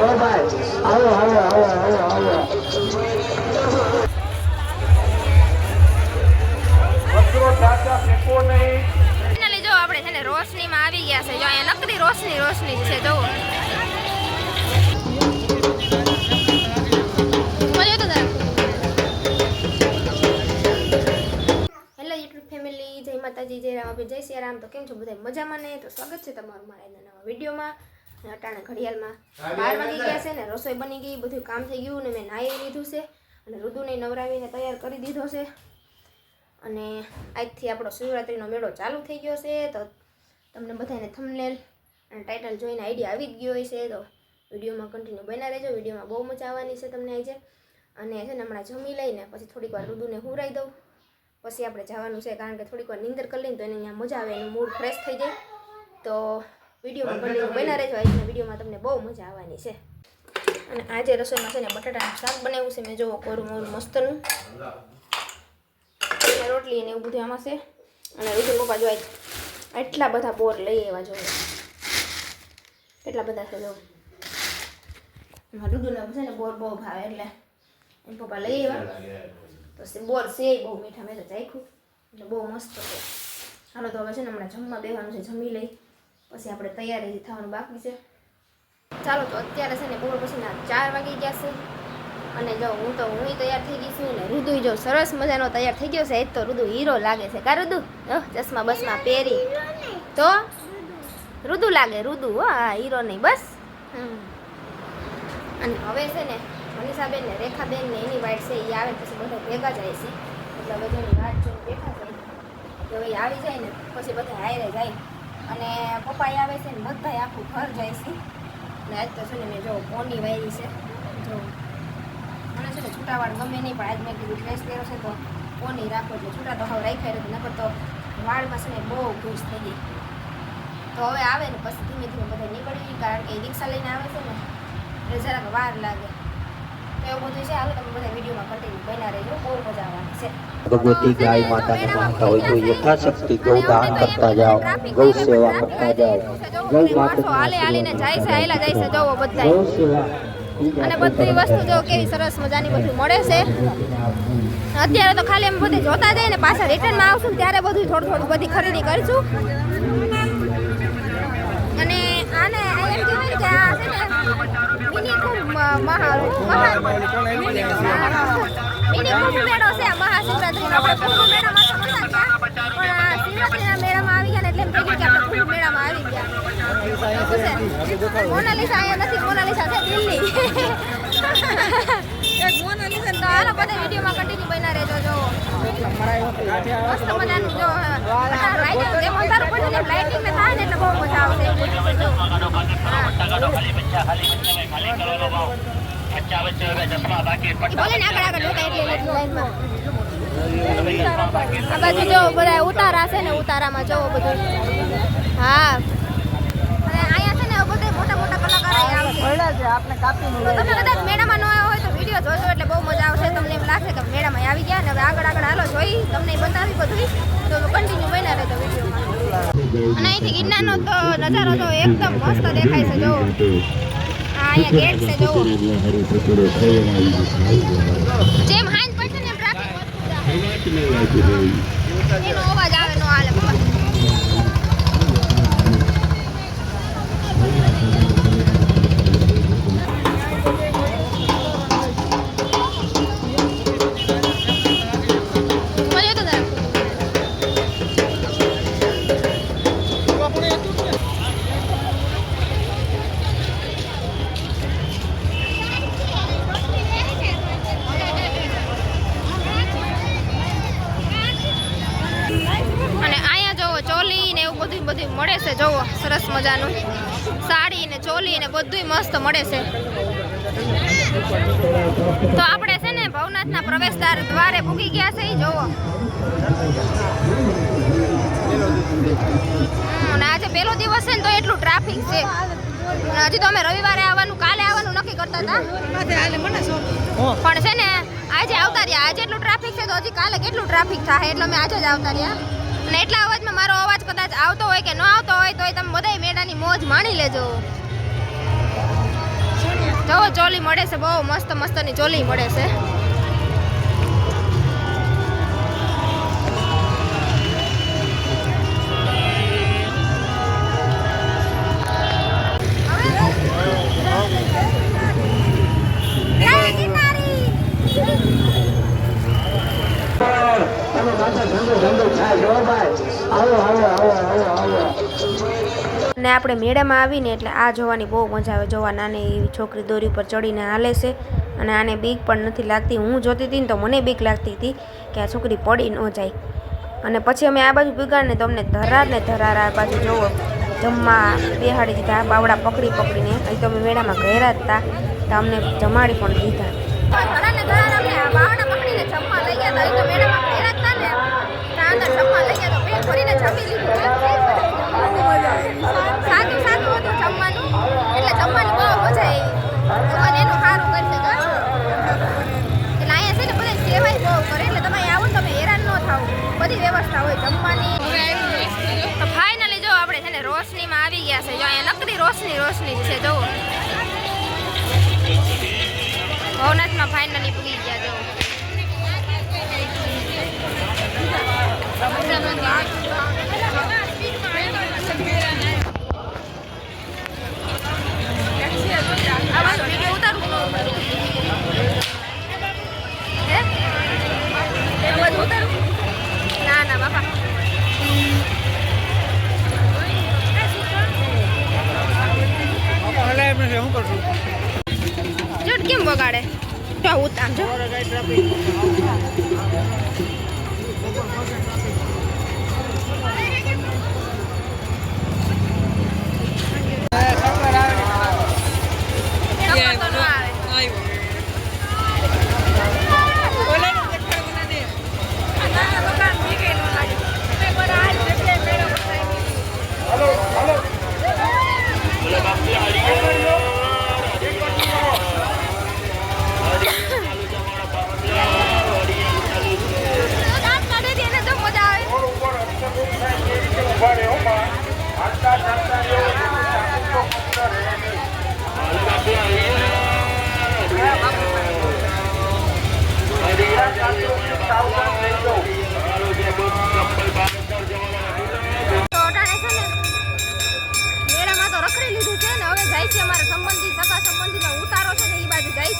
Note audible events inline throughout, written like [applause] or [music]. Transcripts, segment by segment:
ઓ ભાઈ આવો આવો આવો આવો આવો જો આપણે છે ને રોશનીમાં આવી ગયા છે. જો અહીંયા નકરી રોશની રોશની જ છે જો હેલો યુટ્યુબ ફેમિલી જય માતાજી જય રામ. જય શ્રી રામ તો કેમ છો બધા? મજામાં ને? તો સ્વાગત છે તમારું મારા નવા વિડીયોમાં. અટાણે ઘડિયાળમાં બાર વાગી ગયા છે ને રસોઈ બની ગઈ બધું કામ થઈ ગયું ને મેં નાહી લીધું છે અને ઋતુને નવરાવીને તૈયાર કરી દીધો છે. અને આજથી આપણો શિવરાત્રિનો મેળો ચાલુ થઈ ગયો છે તો તમને બધાને થમનેલ અને ટાઇટલ જોઈને આઈડિયા આવી જ ગયો હોય છે તો વિડીયોમાં કન્ટિન્યુ બન્યા રહેજો વિડીયોમાં બહુ મજા આવવાની છે તમને આજે. અને છે ને હમણાં જમી લઈને પછી થોડીક વાર રુદુને હુરાઈ દઉં. પછી આપણે જવાનું છે કારણ કે થોડીક વાર નીંદર કરી લઈને તો એને અહીંયા મજા આવે એનું મૂડ ફ્રેશ થઈ જાય. તો વિડીયોમાં કન્ટિન્યુ બન્યા રહેજો. આજના વિડીયોમાં તમને બહુ મજા આવવાની છે. અને આજે રસોઈમાં છે ને બટાટાનું શાક બનાવ્યું છે મેં જોવો કોરું મોરું મસ્તનું. રોટલી ને એવું બધું આમાં છે. અને રુદુ પપ્પા જો એટલા બધા બોર લઈ આવ્યા જોઈએ એટલા બધા છે જો. એમાં છે ને બોર બહુ ભાવે એટલે એમ પપ્પા લઈ આવ્યા. તો બોર છે બહુ મીઠા મેં તો ચાખ્યું એટલે બહુ મસ્ત છે. હાલો તો હવે છે ને હમણાં જમવા બેવાનું છે જમી લઈ. પછી આપણે તૈયારી થવાનું બાકી છે. ચાલો તો અત્યારે છે ને બપોર પછીના ચાર વાગી ગયા છે. અને જો હું તો હું તૈયાર થઈ ગઈ છું ને રુદુ જો સરસ મજાનો તૈયાર થઈ ગયો છે. એ તો રુદુ હીરો લાગે છે. કા રુદુ? ચશ્મા બસમાં પહેરી. તો? રુદુ લાગે, રુદુ, હો હીરો નહીં, બસ. અને હવે છે ને મનીષાબેન ને રેખાબેન ને એની વાઈટ છે એ આવે પછી બધા ભેગા જાય છે. એટલે બધાની વાત જોઈને બેઠા હવે એ આવી જાય ને, પછી બધા હારે જાય. અને પપ્પા આવે છે ને બધા આખું ઘર જાય છે. ને આજ તો છે ને મેં જો પોની વાયરી છે. જો મને છે ને છૂટાવાળ ગમે નહીં, પણ આજ મેં કીધું ડ્રેસ પહેરો છે તો પોની રાખો એટલે છૂટા તો હવે રાખ્યા નથી નકર તો વાળમાં છે ને બહુ ઘૂસ થઈ ગઈ તો હવે આવે ને પછી ધીમે ધીમે બધા નીકળી કારણ કે એ રિક્ષા લઈને આવે છે ને, એટલે જરાક વાર લાગે. તો એવું બધું છે. હાલો તમે બધા વિડીયોમાં કન્ટિન્યુ બન્યા રહેજો. બહુ મજા આવવાની છે. ભગવતી ગાય માતાને માનતા હોય તો યથાશક્તિ ગૌદાન કરતા જાઓ ગૌ સેવા કરતા જાઓ ગૌ માણસો હાલે હાલીને જાય છે હાયલા જાય છે જોવો બધા ગૌ સેવા અને બધી વસ્તુ જો કેવી સરસ મજાની બધું મળે છે અત્યારે તો ખાલી એમ બધી જોતા જાય ને પાછા રિટર્નમાં આવશું ત્યારે બધું થોડું થોડું બધી ખરીદી કરીશું અને આને આ એમ કહેવાય કે આ છે ને મિની ખૂબ મ- મહા મહા મિની ખૂબ મેળો મોનાલિસા અહીંયા નથી મોનાલિસા છે દિલ્હી. [laughs] તો હાલો બધા વિડીયોમાં કન્ટિન્યુ બન્યા રહેજો જો મસ્ત મજાનું જો લાઇટિંગ જેમ અંધારું પડે ને થાય ને એટલે બહુ મજા આવશે એવું બધું છે જો. ઈ બોલે ને આગળ આગળ જોતા એટલે એટલે લાઈનમાં આ બાજુ જો બધા ઉતારા છે ને ઉતારામાં જવો બધું. હા. અને અહીંયા છે ને બધા મોટા મોટા કલાકારો તમે કદાચ મેળામાં ન આવ્યા હોય તો વીડિયો જોજો એટલે બહુ મજા આવશે. તમને એમ લાગશે કે મેળામાં આવી ગયા ને હવે આગળ આગળ હાલો જોઈ તમને બતાવી બધું તો કન્ટિન્યુ બન્યા રહેજો વિડીયોમાં. અને અહીંથી ગિરનારનો તો નજારો તો એકદમ મસ્ત દેખાય છે જો આ અહીંયા ગેટ છે જો જેમ એનો અવાજ આવે નો હાલે. સાડી ને ચોલી ને બધું મસ્ત મળે છે. તો આપણે છે ને ભવનાથના પ્રવેશદ્વાર દ્વારે ભૂગી ગયા છે જોવો. આજે પહેલો દિવસ છે ને તો એટલું ટ્રાફિક છે. હજી તો અમે રવિવારે આવવાનું, કાલે આવવાનું નક્કી કરતા હતા. પણ છે ને, આજે આવતા રહ્યા. આજે એટલું ટ્રાફિક છે તો હજી કાલે કેટલું ટ્રાફિક થાય? એટલે અમે આજે જ આવતા રહ્યા. અને એટલા અવાજમાં મારો અવાજ કદાચ આવતો હોય કે ન આવતો હોય તોય તમે બધાય મેળાની મોજ માણી લેજો. જો ચોલી મળે છે બહુ મસ્ત મસ્તની ચોલી મળે છે. આપણે મેળામાં આવીને એટલે આ જોવાની બહુ મજા આવે. જોવા નાની એવી છોકરી દોરી ઉપર ચડીને હાલે છે અને આને બીક પણ નથી લાગતી. હું જોતી હતી ને તો મને બીક લાગતી હતી કે આ છોકરી પડી ન જાય. અને પછી અમે આ બાજુ ભીગાડીને તમને ધરાર ને ધરાર આ બાજુ જોવો. જમવા બેહાડી દીધા, બાવડા પકડી પકડીને. અહીં તો અમે મેળામાં ઘેરા હતા, તો અમને જમાડી પણ દીધા ધરારને ધરાર અમને આ બાવડા પકડીને જમવા લઈ ગયા હતા અહીં તો મેળામાં ઘેરા જ હતા ને ત્યાં અંદર જમવા લઈ ગયા તો પેટ ભરીને જમી લીધું સાદું સાદું હતું જમવાનું એટલે જમવાની બહુ મજા આવી ભગવાન એનું સારું કરી શકે એટલે અહીંયા છે ને બધા સેવાય બહુ કરે એટલે તમે આવો ને તમે હેરાન ન થાવ બધી વ્યવસ્થા હોય જમવાની તો ફાઇનલી જો આપણે છે ને રોશનીમાં આવી ગયા છે જો અહીંયા નકરી રોશની રોશની જ છે જો ભવનાથમાં ફાઇનલી પૂરી ગયા જો આ બાજુ ઉતારું. ઉતાર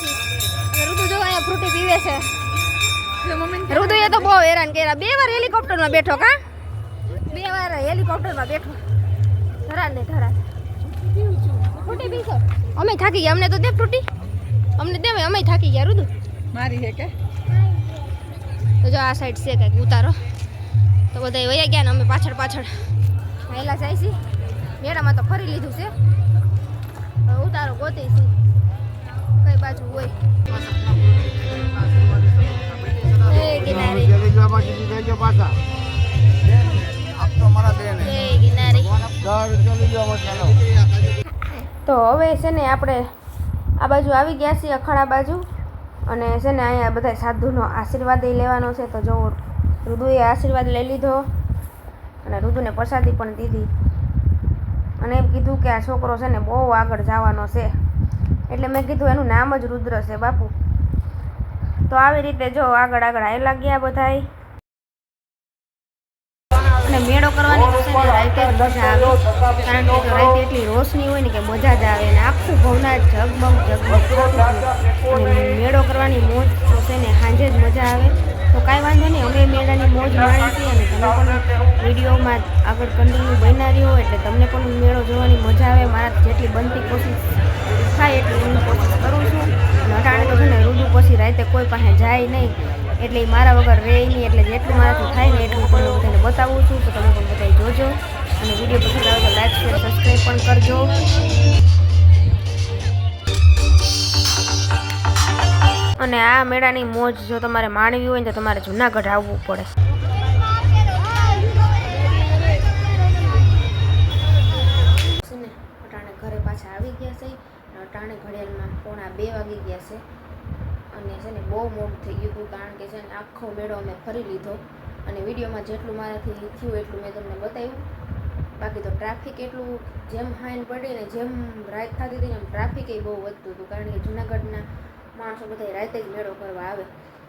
ઋતુ જો અહીંયા ફ્રૂટી પીવે છે. ઋતુએ તો બહુ હેરાન કર્યા. બે વાર હેલિકોપ્ટરમાં બેઠો કા? બે વાર હેલિકોપ્ટરમાં બેઠો. ધરાન ને ધરાન ફ્રૂટી પીશો અમે થાકી ગયા. અમને તો દે ફ્રૂટી. અમને દે અમે થાકી ગયા ઋતુ. મારી હે કે? તો જો આ સાઈડ છે કંઈક ઉતારો. તો બધા વયા ગયા ને અમે પાછળ પાછળ. પહેલાં જાય છે. મેળામાં તો ફરી લીધું છે. ઉતારો ગોતી છે કઈ બાજુ હોય. એ કિનારે. એ કિનારે. તો હવે છે ને આપણે આ બાજુ આવી ગયા છીએ અખાડા બાજુ. અને છે ને અહીંયા બધા સાધુનો આશીર્વાદ લેવાનો છે. તો જો રુદુએ આશીર્વાદ લઈ લીધો. અને રુદુને પ્રસાદી પણ દીધી. અને એમ કીધું કે આ છોકરો છે ને બહુ આગળ જવાનો છે. એટલે મેં કીધું એનું નામ જ રુદ્ર છે, બાપુ. તો આવી રીતે જો આગળ આગળ આવેલા ગયા બધાય. અને મેળો કરવાની છે ને જ મજા આવે. કારણ કે એટલી રોશની હોય ને કે મજા જ આવે ને આખું ભવનાથ જગમગ ઝગમગ અને મેળો કરવાની મોજ છે ને સાંજે જ મજા આવે. તો કાંઈ વાંધો નહીં, અમે મેળાની મોજ માણી છીએ અને તમે પણ વિડીયોમાં આગળ કન્ટિન્યુ બન્યા રહ્યો એટલે તમને પણ મેળો જોવાની મજા આવે. મારા જેટલી બનતી કોશિશ થાય એટલી હું કોશિશ કરું છું. અટાણે તો છે ને રૂડું પછી રાતે કોઈ પાસે જાય નહીં. એટલે મારા વગર રહે નહીં, એટલે જેટલું મારાથી થાય ને એટલું તમને બધાને બતાવું છું. તો તમે પણ બધા જોજો. અને વીડિયો પસંદ આવે તો લાઈક શેર સબસ્ક્રાઈબ પણ કરજો. અને આ મેળાની મોજ જો તમારે માણવી હોય તો તમારે જુનાગઢ આવવું પડે. ઘરે પાછા આવી ગયા છે અટાણે ઘડિયાળમાં પોણા બે વાગી ગયા છે. અને છે ને બહુ મોડું થઈ ગયું હતું કારણ કે છે ને આખો મેળો અમે ફરી લીધો. અને વિડીયોમાં જેટલું મારાથી થયું એટલું મેં તમને બતાવ્યું. બાકી તો ટ્રાફિક એટલું જેમ હાઈન પડી ને જેમ રાત થતી હતી એમ ટ્રાફિક એ બહુ વધતું હતું કારણ કે જુનાગઢના માણસો બધા રાતે જ મેળો કરવા આવે.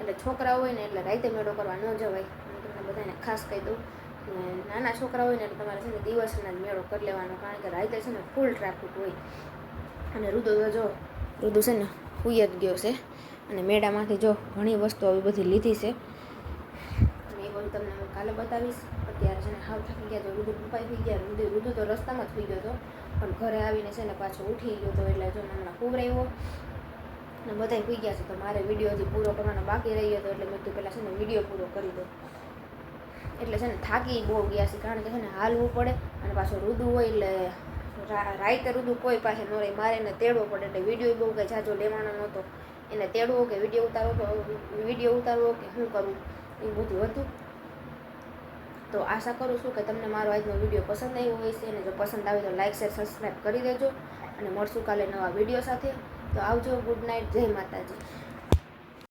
એટલે છોકરા હોય ને એટલે રાતે મેળો કરવા ન જવાય. હું તમને બધાને ખાસ કહી દઉં ને નાના છોકરા હોય ને એટલે તમારે છે ને દિવસના જ મેળો કરી લેવાનો. કારણ કે રાતે છે ને ફૂલ ટ્રાફિક હોય. અને રુદુ જો, રુદુ છે ને હુઈ જ ગયો છે. અને મેળામાંથી જો ઘણી વસ્તુ આવી બધી લીધી છે. એ બધું તમને હું કાલે બતાવીશ. અત્યારે છે ને હાવ થાકી ગયા તો રુદુ પપ્પાઈ થઈ ગયા. રુદુ રુદુ તો રસ્તામાં જ થઈ ગયો હતો. પણ ઘરે આવીને છે ને પાછો ઉઠી ગયો હતો એટલે જો હમણાં ખુવરાવ્યો અને બધા પી ગયા છે, તો મારે વીડિયો હજી પૂરો કરવાનો બાકી રહી હતો, એટલે મેં કીધું પહેલાં છે ને વીડિયો પૂરો કરી દો એટલે છે ને થાકી બહુ ગયા છે, કારણ કે છે ને હાલવું પડે અને પાછું રૂદું હોય એટલે રાઈતે રૂદું કોઈ પાસે ન રહે, મારે એને તેડવો પડે, એટલે વીડિયો બહુ કંઈ જાજો લેવાનો નહોતો. એને તેડવો કે વીડિયો ઉતારવો વીડિયો ઉતારવો કે શું કરવું એ બધું હતું. તો આશા કરું છું કે તમને મારો આજનો વીડિયો પસંદ આવ્યો હોય છે અને જો પસંદ આવે તો લાઇક શેર સબસ્ક્રાઈબ કરી દેજો, અને મળશું કાલે નવા વીડિયો સાથે. તો આવજો ગુડ નાઇટ જય માતાજી.